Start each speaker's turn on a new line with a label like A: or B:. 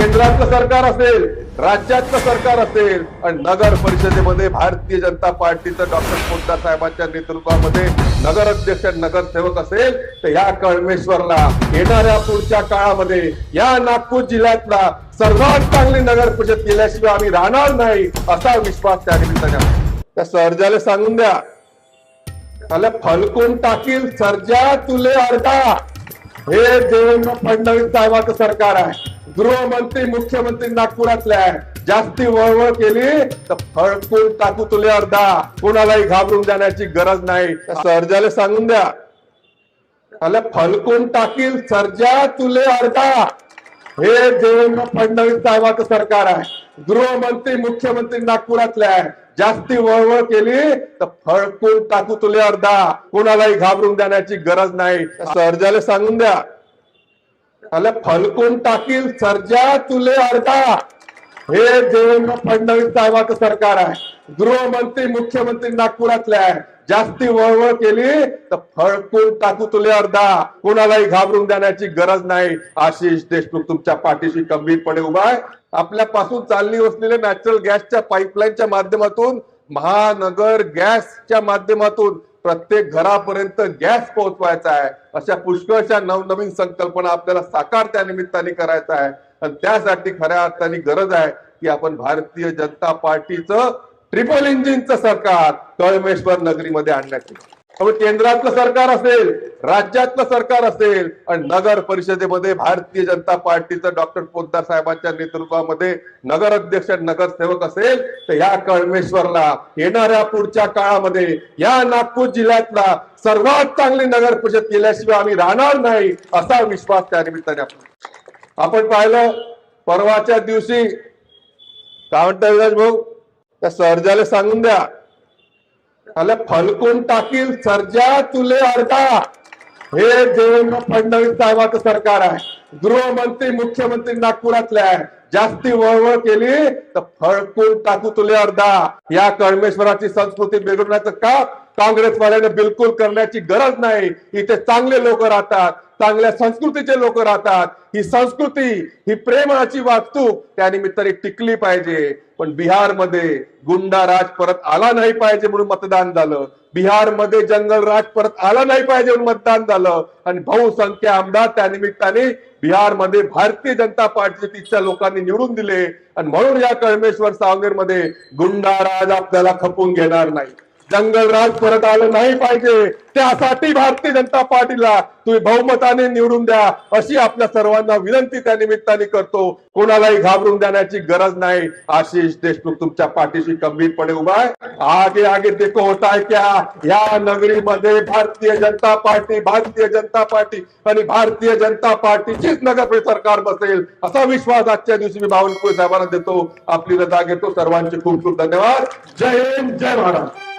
A: केंद्रातलं सरकार असेल राज्यातलं सरकार असेल आणि नगर परिषदेमध्ये भारतीय जनता पार्टीचं डॉक्टर कोंडा साहेबांच्या नेतृत्वामध्ये नगर अध्यक्ष नगरसेवक असेल तर या कळमेश्वरला येणाऱ्या पुढच्या काळामध्ये या नागपूर जिल्ह्यातला सर्वात चांगली नगर परिषद केल्याशिवाय आम्ही राहणार नाही असा विश्वास त्या निमित्ताने त्या सर्जाला सांगून द्या. त्याला फलकून टाकील सर्जा तुले अर्धा. हे देवेंद्र फडणवीस साहेबांचं सरकार आहे. गृहमंत्री मुख्यमंत्री नागपुरातले आहे जास्ती वळवळ केली तर फळकून टाकू तुले अर्धा. कोणालाही घाबरून जाण्याची गरज नाही. सर्जाला सांगून द्या. त्याला फलकून टाकील सर्जा तुले अर्धा. हे देवेंद्र फडणवीस साहेबाचं सरकार आहे. गृहमंत्री मुख्यमंत्री नागपुरातले आहे जास्ती वळवळ केली तर फळकून टाकू तुले अर्धा. कोणालाही घाबरून जाण्याची गरज नाही. सर्जाला सांगून द्या. त्याला फलकून टाकील सर्जा तुले अर्धा. हे देवेंद्र फडणवीस साहेबांचं सरकार आहे. गृहमंत्री मुख्यमंत्री नागपुरातले आहे. जास्ती वळवळ केली तर फळकून टाकू तुले अर्धा. कोणालाही घाबरून देण्याची गरज नाही. आशिष देशमुख तुमच्या पाठीशी गंभीरपणे उभा आहे. आपल्यापासून चालली असलेल्या नॅचरल गॅसच्या पाईपलाईनच्या माध्यमातून महानगर गॅसच्या माध्यमातून प्रत्येक घरापर्यंत गॅस पोहोचवायचा आहे. अशा पुष्कळशा नवनवीन संकल्पना आपल्याला साकार त्या निमित्ताने करायचा आहे. आणि त्यासाठी खऱ्या अर्थाने गरज आहे की आपण भारतीय जनता पार्टीचं ट्रिपल इंजिनचं सरकार कळमेश्वर नगरीमध्ये आणण्याची त्यामुळे केंद्रातलं सरकार असेल राज्यातलं सरकार असेल आणि नगर परिषदेमध्ये भारतीय जनता पार्टीचं डॉक्टर पोद्दार साहेबांच्या नेतृत्वामध्ये नगर अध्यक्ष नगरसेवक असेल तर या कळमेश्वरला येणाऱ्या पुढच्या काळामध्ये या नागपूर जिल्ह्यातला सर्वात चांगली नगर परिषद केल्याशिवाय आम्ही राहणार नाही असा विश्वास त्या निमित्ताने आपण आपण पाहिलं परवाच्या दिवशी काय म्हणता विराज भाऊ? त्या सर्जाला सांगून द्या. अरे फलकून टाकील सर्जा तुले अर्धा. हे देवेंद्र फडणवीस साहेबाचं सरकार आहे. गृहमंत्री मुख्यमंत्री नागपुरातले आहे. जास्ती वळवळ केली तर फळकून टाकू तुले अर्धा. या कळमेश्वराची संस्कृती बिघडण्याचं का? काँग्रेसवाल्याने बिलकुल करण्याची गरज नाही. इथे चांगले लोक राहतात चांगल्या संस्कृतीचे लोक राहतात. ही संस्कृती ही प्रेमाची वास्तूक त्या टिकली पाहिजे. पण बिहारमध्ये गुंडा राज परत आला नाही पाहिजे म्हणून मतदान झालं. बिहारमध्ये जंगल राज परत आला नाही पाहिजे म्हणून मतदान झालं. आणि बहुसंख्य आमदार त्या निमित्ताने बिहारमध्ये भारतीय जनता पार्टीच्या तिथच्या लोकांनी निवडून दिले. आणि म्हणून या कळमेश्वर सावनेरमध्ये गुंडा राज आपल्याला खपून घेणार नाही. जंगल राज परत आलं नाही पाहिजे. त्यासाठी भारतीय जनता पार्टीला तुम्ही बहुमताने निवडून द्या अशी आपल्या सर्वांना विनंती त्या निमित्ताने करतो. कोणालाही घाबरून देण्याची गरज नाही. आशिष देशमुख तुमच्या पाठीशी गंभीरपणे उभा आहे. आगे आगे देखो होता है क्या? या नगरीमध्ये भारतीय जनता पार्टी भारतीय जनता पार्टी आणि भारतीय जनता पार्टीचीच नगर सरकार बसेल असा विश्वास आजच्या दिवशी मी बावनकुळे साहेबांना देतो. आपली रजा घेतो. सर्वांचे खूप खूप धन्यवाद. जय हिंद जय महाराष्ट्र.